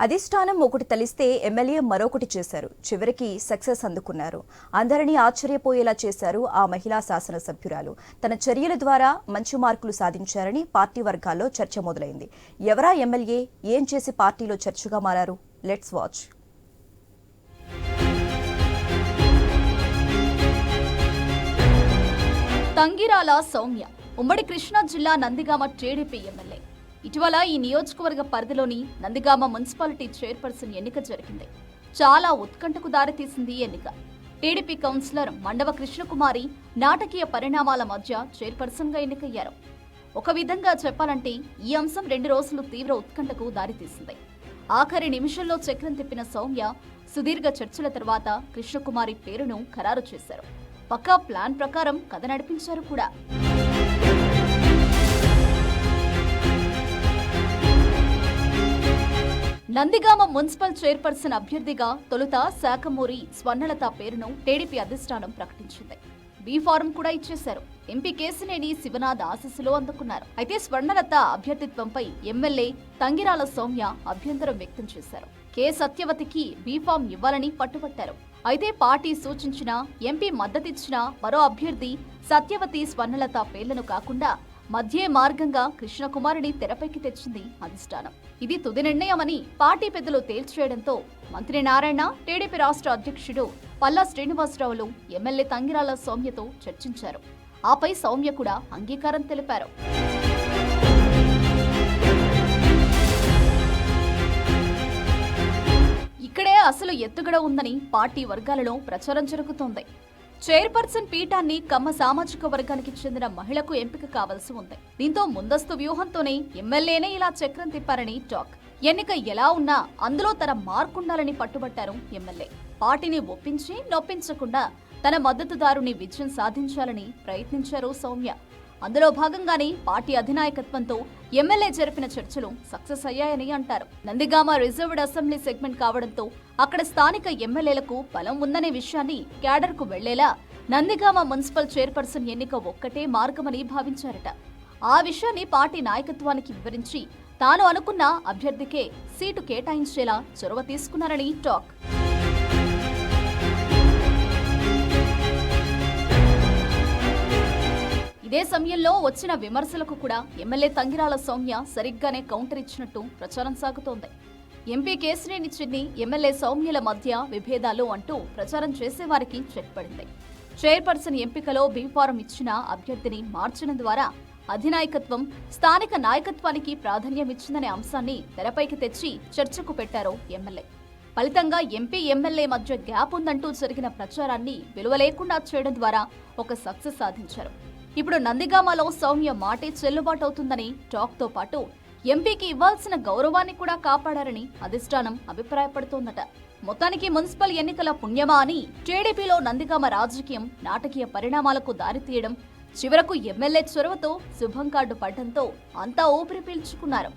అధిష్టానం ఒకటి తలిస్తే ఎమ్మెల్యే మరొకటి చేశారు. చివరికి సక్సెస్ అందుకున్నారు. అందరినీ ఆశ్చర్యపోయేలా చేశారు ఆ మహిళా శాసనసభ్యురాలు. తన చర్యల ద్వారా మంచి మార్కులు సాధించారని పార్టీ వర్గాల్లో చర్చ మొదలైంది. ఎవరా ఎమ్మెల్యే? ఏం చేసి పార్టీలో చర్చగా మారారు? Let's watch. తంగిరాల సౌమ్య. ఉమ్మడి కృష్ణా జిల్లా నందిగామ టీడీపీ ఎమ్మెల్యే. ఇటీవల ఈ నియోజకవర్గ పరిధిలోని నందిగామ మున్సిపాలిటీ చైర్పర్సన్ ఎన్నిక జరిగింది. చాలా ఉత్కంఠకు దారితీసింది ఈ ఎన్నిక. టీడీపీ కౌన్సిలర్ మండవ కృష్ణకుమారి నాటకీయ పరిణామాల మధ్య చైర్పర్సన్గా ఎన్నికయ్యారు. ఒక విధంగా చెప్పాలంటే ఈ అంశం రెండు రోజులు తీవ్ర ఉత్కంఠకు దారితీసింది ఆఖరి నిమిషంలో చక్రం తిప్పిన సౌమ్య సుదీర్ఘ చర్చల తర్వాత కృష్ణకుమారి పేరును ఖరారు చేశారు. పక్కా ప్లాన్ ప్రకారం కథ నడిపించారు కూడా. నందిగామ మున్సిపల్ చైర్పర్సన్ అభ్యర్థిగా తొలుత శాఖమూరి స్వర్ణలత పేరును టీడీపీ అధిష్టానం ప్రకటించింది. బి ఫారం కూడా ఇచ్చేశారు. ఎంపీ కేసినేని శివనాథ్ ఆశీస్సులు అందుకున్నారు. అయితే స్వర్ణలత అభ్యర్థిత్వంపై ఎమ్మెల్యే తంగిరాల సౌమ్య అభ్యంతరం వ్యక్తం చేశారు. కె సత్యవతికి బీ ఫామ్ ఇవ్వాలని పట్టుబట్టారు. అయితే పార్టీ సూచించిన ఎంపీ మద్దతిచ్చిన మరో అభ్యర్థి సత్యవతి స్వర్ణలత పేర్లను కాకుండా మధ్యే మార్గంగా కృష్ణకుమారిని తెరపైకి తెచ్చింది అధిష్టానం. ఇది తుది నిర్ణయమని పార్టీ పెద్దలు తేల్చేయడంతో మంత్రి నారాయణ టీడీపీ రాష్ట్ర అధ్యక్షుడు పల్లా శ్రీనివాసరావులు ఎమ్మెల్యే తంగిరాల సౌమ్యతో చర్చించారు. ఆపై సౌమ్య కూడా అంగీకారం తెలిపారు. ఇక్కడే అసలు ఎత్తుగడ ఉందని పార్టీ వర్గాలలో ప్రచారం జరుగుతోంది. చైర్పర్సన్ పీఠాన్ని కమ్మ సామాజిక వర్గానికి చెందిన మహిళకు ఎంపిక కావాల్సి ఉంది. దీంతో ముందస్తు వ్యూహంతోనే ఎమ్మెల్యేనే ఇలా చక్రం తిప్పారని టాక్. ఎన్నిక ఎలా ఉన్నా అందులో తన మార్కుండాలని పట్టుబట్టారు ఎమ్మెల్యే. పార్టీని ఒప్పించి నొప్పించకుండా తన మద్దతుదారుని విజయం సాధించాలని ప్రయత్నించారు సౌమ్య. అందులో భాగంగానే పార్టీ అధినాయకత్వంతో ఎమ్మెల్యే జరిపిన చర్చలు సక్సెస్ అయ్యాయని అంటారు. నందిగామ రిజర్వ్డ్ అసెంబ్లీ సెగ్మెంట్ కావడంతో అక్కడ స్థానిక ఎమ్మెల్యేలకు బలం ఉందనే విషయాన్ని క్యాడర్కు వెళ్ళేలా నందిగామ మున్సిపల్ చైర్పర్సన్ ఎన్నిక ఒక్కటే మార్గమని భావించారట. ఆ విషయాన్ని పార్టీ నాయకత్వానికి వివరించి తాను అనుకున్న అభ్యర్థికే సీటు కేటాయించేలా చొరవ తీసుకున్నారని టాక్. ఇదే సమయంలో వచ్చిన విమర్శలకు కూడా ఎమ్మెల్యే తంగిరాల సౌమ్య సరిగ్గానే కౌంటర్ ఇచ్చినట్టు ప్రచారం సాగుతోంది. ఎంపీ కేసినేని చిన్ని ఎమ్మెల్యే సౌమ్యుల మధ్య విభేదాలు అంటూ ప్రచారం చేసేవారికి చెక్ పడింది. చైర్పర్సన్ ఎంపికలో బీఫారం ఇచ్చిన అభ్యర్థిని మార్చడం ద్వారా అధినాయకత్వం స్థానిక నాయకత్వానికి ప్రాధాన్యం ఇచ్చిందనే అంశాన్ని తెరపైకి తెచ్చి చర్చకు పెట్టారు ఎమ్మెల్యే. ఫలితంగా ఎంపీ ఎమ్మెల్యే మధ్య గ్యాప్ ఉందంటూ జరిగిన ప్రచారాన్ని విలువ లేకుండా చేయడం ద్వారా ఒక సక్సెస్ సాధించారు. ఇప్పుడు నందిగామలో సౌమ్య మాటే చెల్లుబాటు అవుతుందని టాక్తో పాటు ఎంపీకి ఇవ్వాల్సిన గౌరవాన్ని కూడా కాపాడారని అధిష్టానం అభిప్రాయపడుతోందట. మొత్తానికి మున్సిపల్ ఎన్నికల పుణ్యమా అని టీడీపీలో నందిగామ రాజకీయం నాటకీయ పరిణామాలకు దారితీయడం చివరకు ఎమ్మెల్యే చొరవతో శుభం కార్డు పడ్డంతో అంతా ఊపిరి పీల్చుకున్నారు.